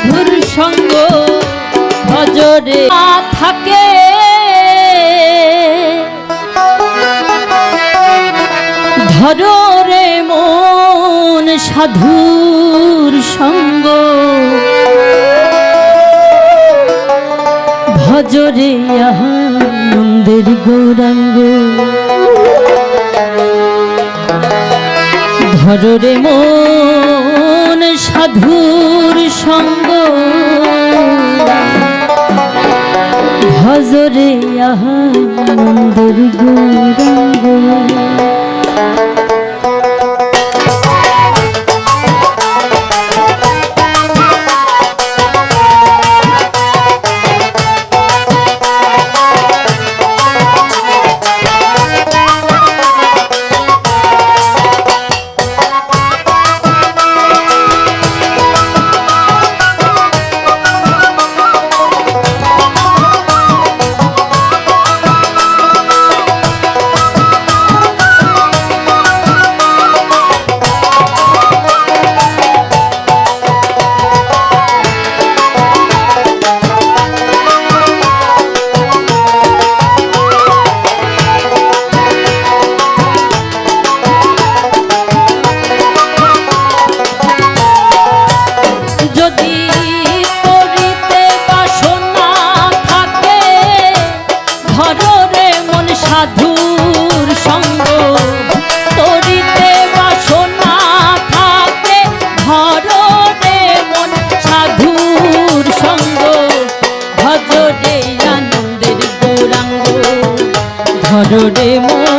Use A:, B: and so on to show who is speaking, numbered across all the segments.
A: সাধুর সঙ্গ নজরে থাকে। ধরে মন সাধুর সঙ্গ। ভজরে আনন্দের গৌরাঙ্গ। ধরে মন সাধুর সঙ্গ। হজরে আহ মন্দির গৌরাঙ্গ। চরণে মো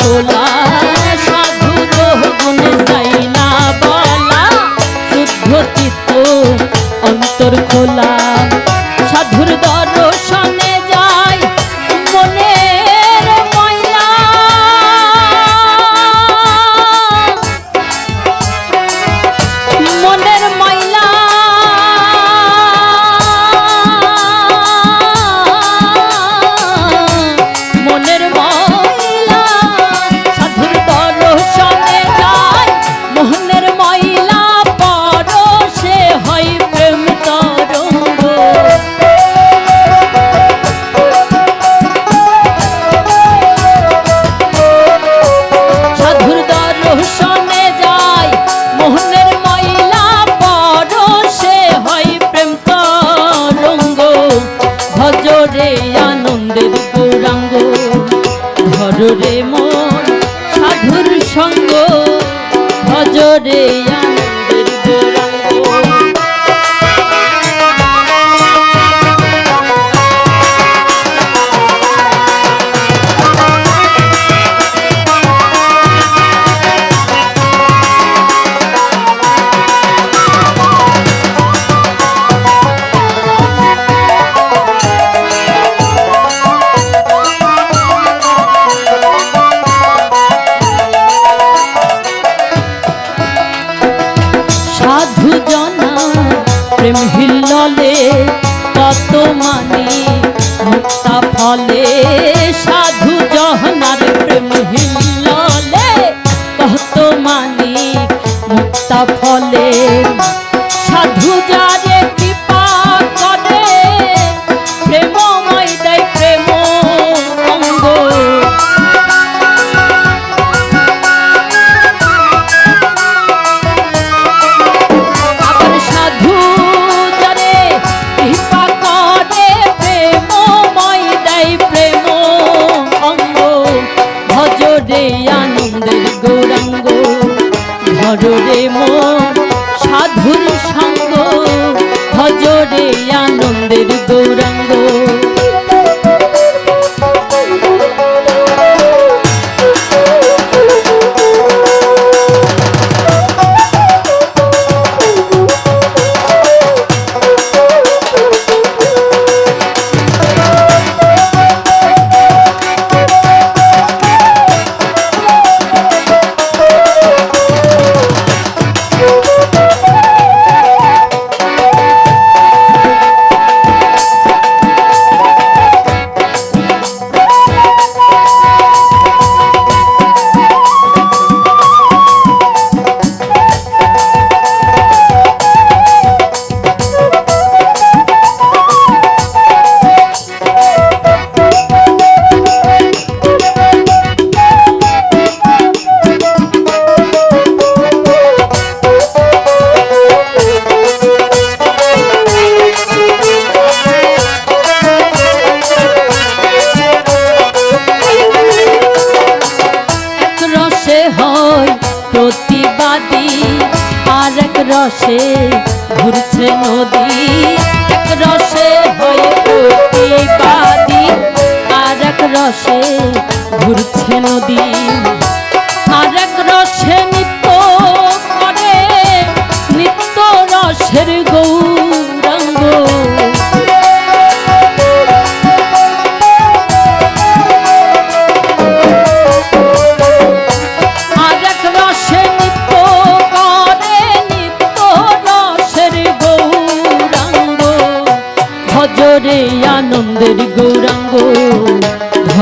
A: তোলা সাধুরে মন সাধুর সঙ্গ ভজরে আমি প্রেম হিল্ললে কত মানে মুক্তা ফলে সাধু জহনার প্রেম হিল্ললে কত মানে মুক্তা ফলে মরুরে মো রসে ঘুরছে নদী এক রসে হয় আর এক রসে ঘুরছে নদী। আর এক রসে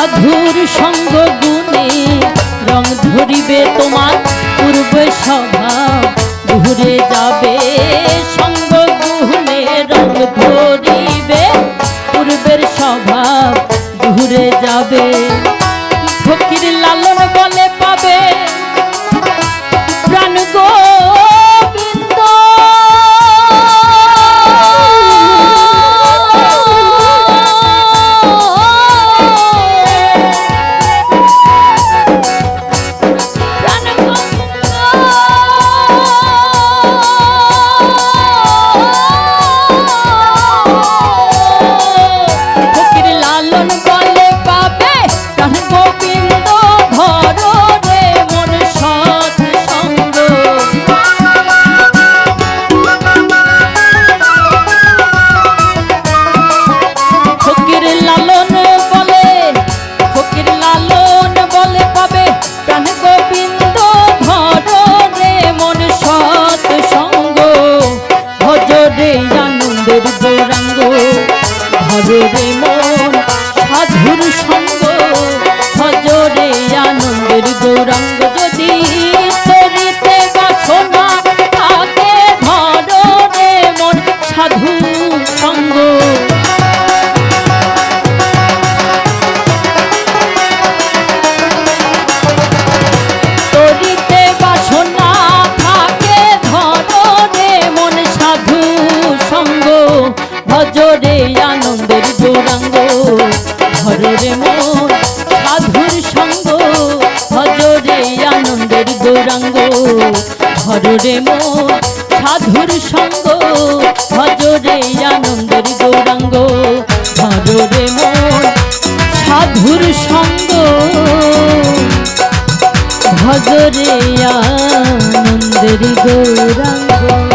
A: সাধুর সঙ্গ গুণে রং ধরিবে তোমার পূর্ব স্বভাব ঘুরে যাবে সঙ্গ গুণে রং ধরিবে পূর্বের স্বভাব ঘুরে যাবে ফকির সঙ্গ ভজরে আনন্দের গৌরাঙ্গ ধরে মন সাধুর সঙ্গ ভজরে আনন্দের গৌরাঙ্গ। ধরে মন সাধুর সঙ্গ ভজরে আনন্দের গৌরাঙ্গ। ধরে মন সাধুর সঙ্গ ভজরে আনন্দের গৌরাঙ্গ।